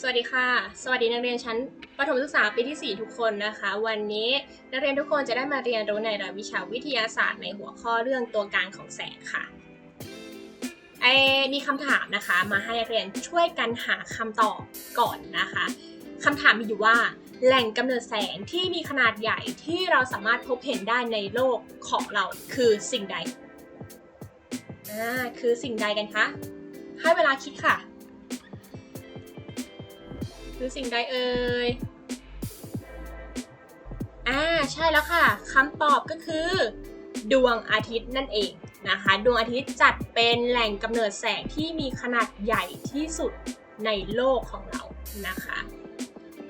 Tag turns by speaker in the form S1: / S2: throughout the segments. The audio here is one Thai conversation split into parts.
S1: สวัสดีค่ะ สวัสดีนักเรียนชั้นประถมศึกษาปีที่ 4 ทุกคนนะคะ วันนี้นักเรียนทุกคนจะได้มาเรียนรู้ในรายวิชาวิทยาศาสตร์ในหัวข้อเรื่องตัวกลางของแสงค่ะไอมีคำถามนะคะมาให้นักเรียนช่วยกันหาคำตอบก่อนนะคะคำถามมีอยู่ว่า แหล่งกำเนิดแสงที่มีขนาดใหญ่ที่เราสามารถพบเห็นได้ในโลกของเราคือสิ่งใดอ่าคือสิ่งใดกันคะให้เวลาคิดค่ะ คือสิ่งใดเอ่ย อ่า ใช่แล้วค่ะคำตอบก็คือ ดวงอาทิตย์นั่นเองนะคะ ดวงอาทิตย์จัดเป็นแหล่งกำเนิดแสงที่มีขนาดใหญ่ที่สุดในโลกของเรานะคะ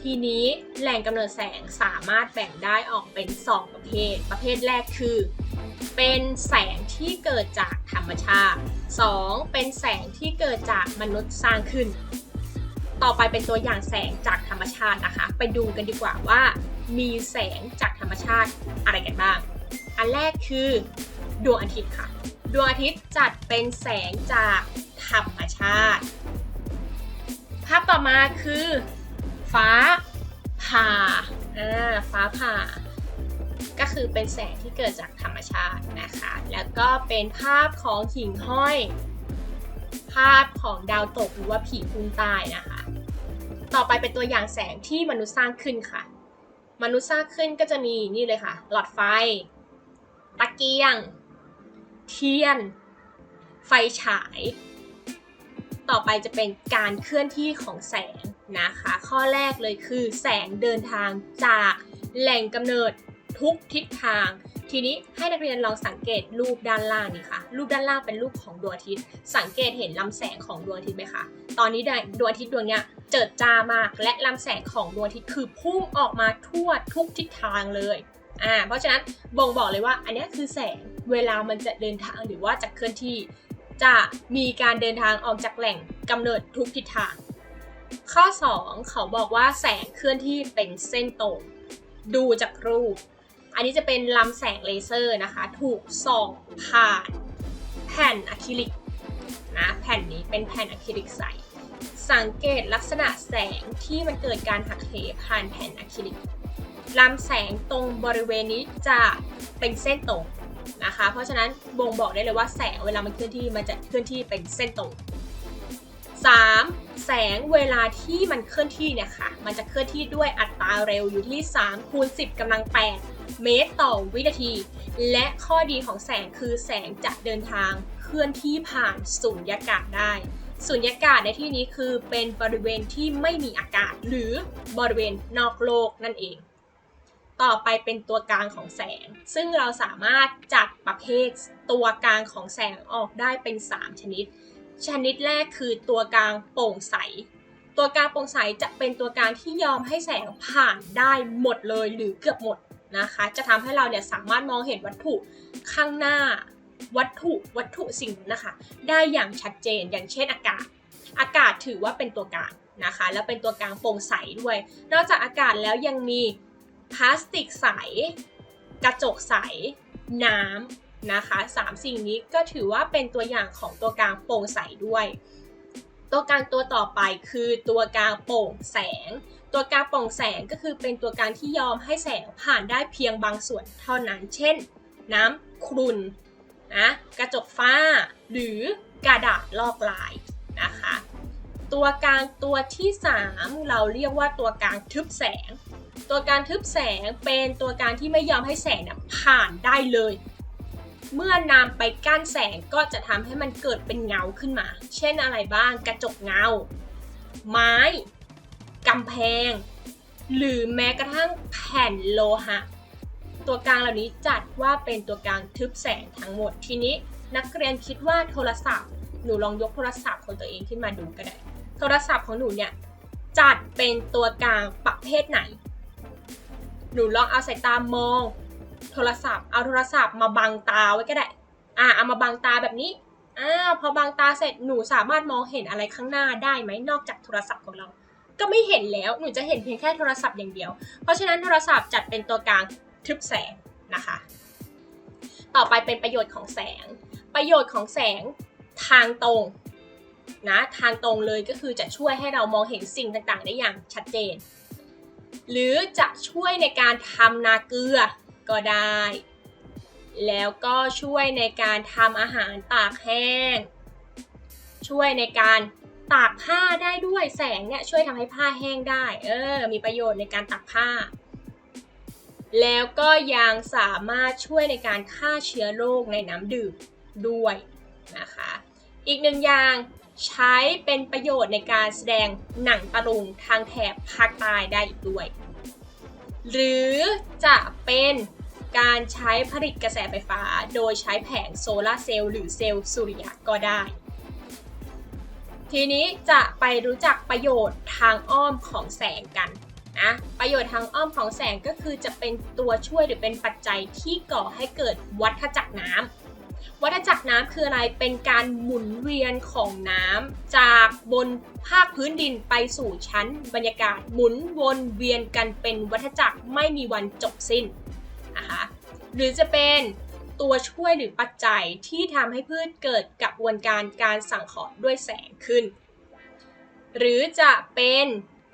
S1: ทีนี้แหล่งกำเนิดแสงสามารถแบ่งได้ออกเป็น 2 ประเภท ประเภทแรกคือ เป็นแสงที่เกิดจากธรรมชาติ 2. เป็นแสงที่เกิดจากมนุษย์สร้างขึ้น ต่อไปเป็นตัวอย่างแสงจากธรรมชาตินะคะ ไปดูกันดีกว่าว่า มีแสงจากธรรมชาติอะไรกันบ้าง อันแรกคือดวงอาทิตย์ค่ะ ดวงอาทิตย์จัดเป็นแสงจากธรรมชาติ ภาพต่อมาคือ ฟ้าผ่าอ่าฟ้าผ่า ก็คือเป็นแสงที่เกิดจากธรรมชาตินะคะ แล้วก็เป็นภาพของหิ่งห้อย ภาพของดาวตกหรือว่าผีพุ่งใต้นะคะ ต่อไปเป็นตัวอย่างแสงที่มนุษย์สร้างขึ้นค่ะ มนุษย์สร้างขึ้นก็จะมีนี่เลยค่ะ หลอดไฟ ตะเกียง เทียน ไฟฉาย ต่อไปจะเป็นการเคลื่อนที่ของแสงนะคะ ข้อแรกเลยคือแสงเดินทางจากแหล่งกำเนิด ทุกทิศทาง ทีนี้ให้นักเรียนลองสังเกตรูปด้านล่างนี่ค่ะ รูปด้านล่างเป็นรูปของดวงอาทิตย์ สังเกตเห็นลำแสงของดวงอาทิตย์ไหมคะ ตอนนี้ดวงอาทิตย์ดวงเนี้ยเจิดจ้ามาก และลำแสงของดวงอาทิตย์คือพุ่งออกมาทั่วทุกทิศทางเลย อ่า เพราะฉะนั้นบ่งบอกเลยว่าอันนี้คือแสง เวลามันจะเดินทางหรือว่าจะเคลื่อนที่ จะมีการเดินทางออกจากแหล่งกำเนิดทุกทิศทาง ข้อ 2 เขาบอกว่าแสงเคลื่อนที่เป็นเส้นตรงดูจากรูป อันนี้จะเป็นลำแสงเลเซอร์นะคะ ถูกส่องผ่านแผ่นอะคริลิกนะแผ่นนี้เป็นแผ่นอะคริลิกใส สังเกตลักษณะแสงที่มันเกิดการหักเหผ่านแผ่นอะคริลิกลำแสงตรงบริเวณนี้จะเป็นเส้นตรงนะคะ เพราะฉะนั้นบ่งบอกได้เลยว่าแสงเวลามันเคลื่อนที่มันจะเคลื่อนที่เป็นเส้นตรง 3. แสงเวลาที่มันเคลื่อนที่เนี่ยค่ะ มันจะเคลื่อนที่ด้วยอัตราเร็วอยู่ที่ 3 คูณ 10กำลัง 8 เมตรต่อวินาที และข้อดีของแสงคือแสงจะเดินทางเคลื่อนที่ผ่านสุญญากาศได้สุญญากาศในที่นี้คือเป็นบริเวณที่ไม่มีอากาศ หรือบริเวณนอกโลกนั่นเอง ต่อไปเป็นตัวกลางของแสง ซึ่งเราสามารถจัดประเภทตัวกลางของแสงออกได้เป็น 3 ชนิด ชนิดแรกคือตัวกลางโปร่งใส ตัวกลางโปร่งใสจะเป็นตัวกลางที่ยอมให้แสงผ่านได้หมดเลยหรือเกือบหมดนะคะ จะทำให้เราเนี่ยสามารถมองเห็นวัตถุข้างหน้า วัตถุวัตถุสิ่งนั้นนะคะ ได้อย่างชัดเจน อย่างเช่นอากาศ อากาศถือว่าเป็นตัวกลางนะคะ แล้วเป็นตัวกลางโปร่งใสด้วย นอกจากอากาศแล้วยังมีพลาสติกใส กระจกใส น้ำ นะคะสามสิ่งนี้ก็ถือว่าเป็นตัวอย่างของตัวกลางโปร่งใสด้วย ตัวกลางตัวต่อไปคือตัวกลางโปร่งแสง ตัวกลางโปร่งแสงก็คือเป็นตัวกลางที่ยอมให้แสงผ่านได้เพียงบางส่วนเท่านั้น เช่น น้ำครุนนะกระจกฟ้า หรือกระดาษลอกลายนะคะตัวกลางตัวที่ 3 เราเรียกว่าตัวกลางทึบแสง ตัวกลางทึบแสงเป็นตัวกลางที่ไม่ยอมให้แสงเนี่ยผ่านได้เลย เมื่อนำไปกั้นแสงก็จะทำให้มันเกิดเป็นเงาขึ้นมา เช่นอะไรบ้างกระจกเงา ไม้กำแพง หรือแม้กระทั่งแผ่นโลหะ ตัวกลางเหล่านี้จัดว่าเป็นตัวกลางทึบแสงทั้งหมดทีนี้ นักเรียนคิดว่าโทรศัพท์หนูลองยกโทรศัพท์ของตัวเองขึ้นมาดูก็ได้ โทรศัพท์ของหนูเนี่ยจัดเป็นตัวกลางประเภทไหน หนูลองเอาสายตามอง โทรศัพท์ เอาโทรศัพท์มาบังตาไว้ก็ได้ อ่าเอามาบังตาแบบนี้อ่าพอบังตาเสร็จหนูสามารถมองเห็นอะไรข้างหน้าได้ไหมนอกจากโทรศัพท์ของเรา ก็ไม่เห็นแล้วหนูจะเห็นเพียงแค่โทรศัพท์อย่างเดียว เพราะฉะนั้นโทรศัพท์จัดเป็นตัวกลางทึบแสงนะคะ ต่อไปเป็นประโยชน์ของแสง ประโยชน์ของแสงทางตรงนะทางตรงเลยก็คือจะช่วยให้เรามองเห็นสิ่งต่างๆ ได้อย่างชัดเจน หรือจะช่วยในการทำนาเกลือ ก็ได้ แล้วก็ช่วยในการทำอาหารตากแห้ง ช่วยในการตากผ้าได้ด้วยแสงเนี่ยช่วยทำให้ผ้าแห้งได้ เออ มีประโยชน์ในการตากผ้า แล้วก็ยังสามารถช่วยในการฆ่าเชื้อโรคในน้ำดื่มด้วยนะคะ อีกหนึ่งอย่างใช้เป็นประโยชน์ในการแสดงหนังตะลุงทางแถบภาคใต้ได้อีกด้วย หรือจะเป็น การใช้ผลิตกระแสไฟฟ้า โดยใช้แผงโซลาร์เซลล์หรือเซลล์สุริยะก็ได้ ทีนี้จะไปรู้จักประโยชน์ทางอ้อมของแสงกันนะประโยชน์ทางอ้อมของแสงก็คือจะเป็นตัวช่วยหรือเป็นปัจจัยที่ก่อให้เกิดวัฏจักรน้ำวัฏจักรน้ำคืออะไรเป็นการหมุนเวียนของน้ำจากบนภาคพื้นดินไปสู่ชั้นบรรยากาศหมุนวนเวียนกันเป็นวัฏจักรไม่มีวันจบสิ้น หรือจะเป็นตัวช่วยหรือปัจจัยที่ทำให้พืชเกิดกระบวนการการสังเคราะห์ด้วยแสงขึ้น หรือจะเป็น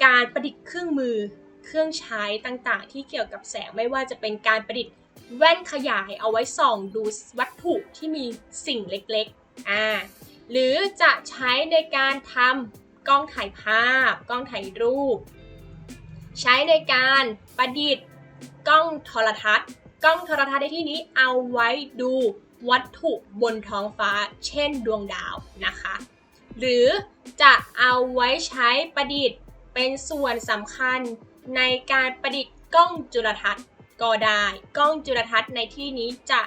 S1: การประดิษฐ์เครื่องมือเครื่องใช้ต่างๆ ที่เกี่ยวกับแสงไม่ว่าจะเป็นการประดิษฐ์แว่นขยายเอาไว้ส่องดูวัตถุที่มีสิ่งเล็กๆอ่าหรือจะใช้ในการทำกล้องถ่ายภาพ กล้องถ่ายรูป ใช้ในการประดิษฐ์กล้องโทรทัศน์ กล้องโทรทัศน์ในที่นี้เอาไว้ดูวัตถุบนท้องฟ้า เช่นดวงดาวนะคะ หรือจะเอาไว้ใช้ประดิษฐ์เป็นส่วนสำคัญในการประดิษฐ์กล้องจุลทรรศน์ก็ได้ กล้องจุลทรรศน์ในที่นี้จะ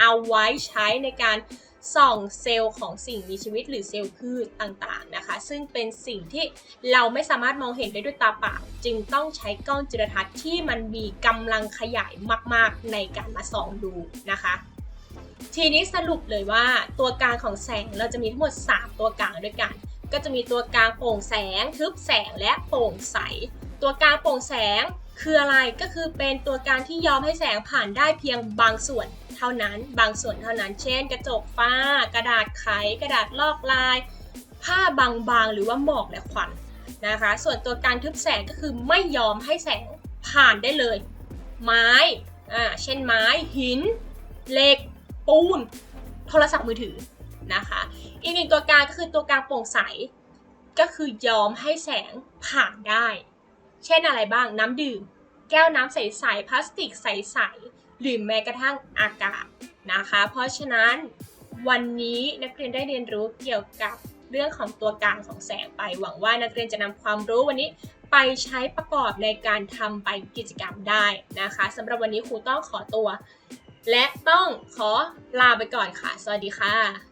S1: เอาไว้ใช้ในการ ส่องเซลล์ของสิ่งมีชีวิตหรือเซลล์พืชต่างๆนะคะ ซึ่งเป็นสิ่งที่เราไม่สามารถมองเห็นได้ด้วยตาเปล่า จึงต้องใช้กล้องจุลทรรศน์ที่มันมีกำลังขยายมากๆ ในการมาส่องดูนะคะทีนี้สรุปเลยว่าตัวกลางของแสงเราจะมีทั้งหมด 3 ตัวกลางด้วยกัน ก็จะมีตัวกลางโปร่งแสงทึบแสงและโปร่งใส ตัวกลางโปร่งแสง คืออะไรก็คือเป็นตัวกางที่ยอมให้แสงผ่านได้เพียงบางส่วนเท่านั้น บางส่วนเท่านั้น เช่น กระจกฟ้า กระดาษไข กระดาษลอกลาย ผ้าบางๆ หรือว่าหมอกและควันนะคะ ส่วนตัวกางทึบแสงก็คือไม่ยอมให้แสงผ่านได้เลย ไม้อ่าเช่นไม้ หิน เหล็ก ปูน โทรศัพท์มือถือนะคะ อีกหนึ่งตัวกางก็คือตัวกางโปร่งใส ก็คือยอมให้แสงผ่านได้ เช่นอะไรบ้างน้ำดื่ม แก้วน้ำใสๆพลาสติกใสๆหรือแม้กระทั่งอากาศนะคะ เพราะฉะนั้นวันนี้นักเรียนได้เรียนรู้เกี่ยวกับเรื่องของตัวกลางของแสงไปหวังว่านักเรียนจะนำความรู้วันนี้ไปใช้ประกอบในการทำไปกิจกรรมได้นะคะสำหรับวันนี้ครูต้องขอตัว และต้องขอลาไปก่อนค่ะ สวัสดีค่ะ